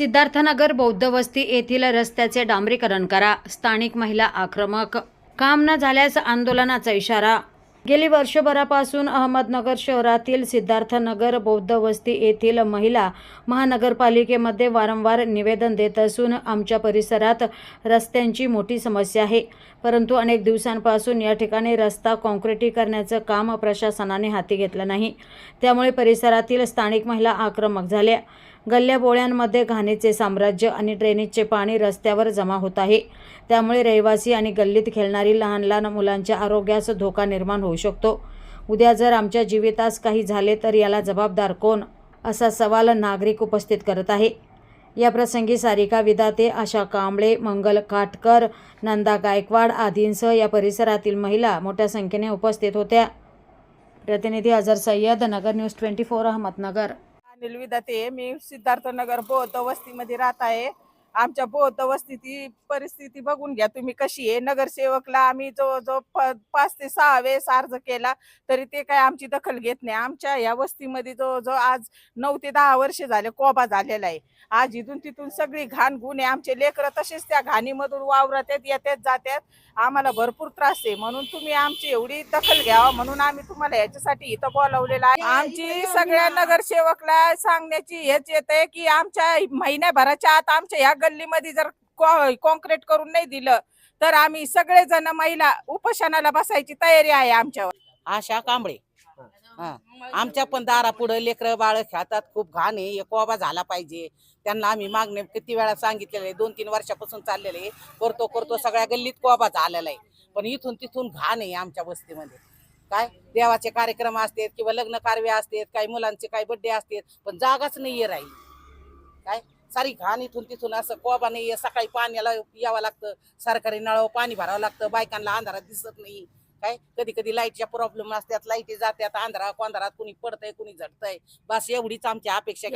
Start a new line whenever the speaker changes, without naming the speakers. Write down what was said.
सिद्धार्थनगर बौद्ध वस्ती येथील रस्त्याचे डांबरीकरण करा. स्थानिक महिला आक्रमक. काम न झाल्यास आंदोलनाचा इशारा. गेली वर्षभरापासून अहमदनगर शहरातील सिद्धार्थनगर बौद्ध वस्ती येथील महिला महानगरपालिकेमध्ये वारंवार निवेदन देत असून आमच्या परिसरात रस्त्यांची मोठी समस्या आहे. परंतु अनेक दिवसांपासून या ठिकाणी रस्ता काँक्रिटीकरणाचं काम प्रशासनाने हाती घेतलं नाही. त्यामुळे परिसरातील स्थानिक महिला आक्रमक झाल्या. गल्ल्याबोळ्यांमध्ये घाणीचे साम्राज्य आणि ड्रेनेजचे पाणी रस्त्यावर जमा होत आहे. त्यामुळे रहिवासी आणि गल्लीत खेळणारी लहान लहान मुलांच्या आरोग्यास धोका निर्माण होऊ शकतो. उद्या जर आमच्या जीवितास काही झाले तर याला जबाबदार कोण? असा सवाल नागरिक उपस्थित करत आहे. या प्रसंगी सारिका विदाते आशा कांबळे मंगल काटकर नंदा गायकवाड आदींसह या परिसरातील महिला मोठ्या संख्येने उपस्थित होत्या. प्रतिनिधी Azhar Sayyad Nagar news twenty four Ahmednagar.
Anil Vidate मी सिद्धार्थनगर बौद्ध वस्तीमध्ये राहत आहे. आमच्या बौद्ध वस्तीची परिस्थिती बघून घ्या तुम्ही कशी आहे. नगरसेवकला आम्ही जवळजवळ प- पाच ते सहा वेळेस अर्ज केला तरी ते काय आमची दखल घेत नाही. आमच्या या वस्तीमध्ये जवळजवळ आज नऊ ते दहा वर्ष झाले कोबा झालेला आहे. आज इथून तिथून सगळी घाण गुण आहे आमचे लेकरं तसेच त्या घाणीमधून वावरतात येतात जातात आम्हाला भरपूर त्रास आहे. म्हणून तुम्ही आमची एवढी दखल घ्यावा म्हणून आम्ही तुम्हाला याच्यासाठी इथं बोलावलेलं आहे. आमची सगळ्या नगरसेवकला सांगण्याची हेच येत आहे की आमच्या महिन्याभराच्या आत आमच्या ह्या गल्लीमध्ये जर कॉन्क्रीट करून नाही दिलं तर आम्ही सगळेजण महिला उपोषणाला बसायची तयारी आहे आमच्यावर.
आशा कांबळे. हा. आमच्या पण दारा पुढे लेकरं बाळ खेळतात खूप घाण आहे. एक कोबा झाला पाहिजे. त्यांना आम्ही मागणे किती वेळा सांगितलेलं आहे दोन तीन वर्षापासून चाललेलं. आहे करतो करतो सगळ्या गल्लीत कोबा झालेला आहे. पण इथून तिथून घाण आहे आमच्या वस्तीमध्ये. काय? देवाचे कार्यक्रम असतात किंवा लग्न कार्य असतात काही मुलांचे काही बड्डे असतात पण जागाच नाहीये राहील. काय? सारी घाण इथून तिथून असं कोबा नाहीये सकाळी पाण्याला यावं लागतं सरकारी नळावर पाणी भरावं लागतं बायकांना अंधारात दिसत नाही काय कधी कधी लाईटच्या प्रॉब्लेम असतात लाईटी जातात अंधारा कोंधारात कुणी पडतंय कुणी झडतंय बस एवढीच आमची अपेक्षा.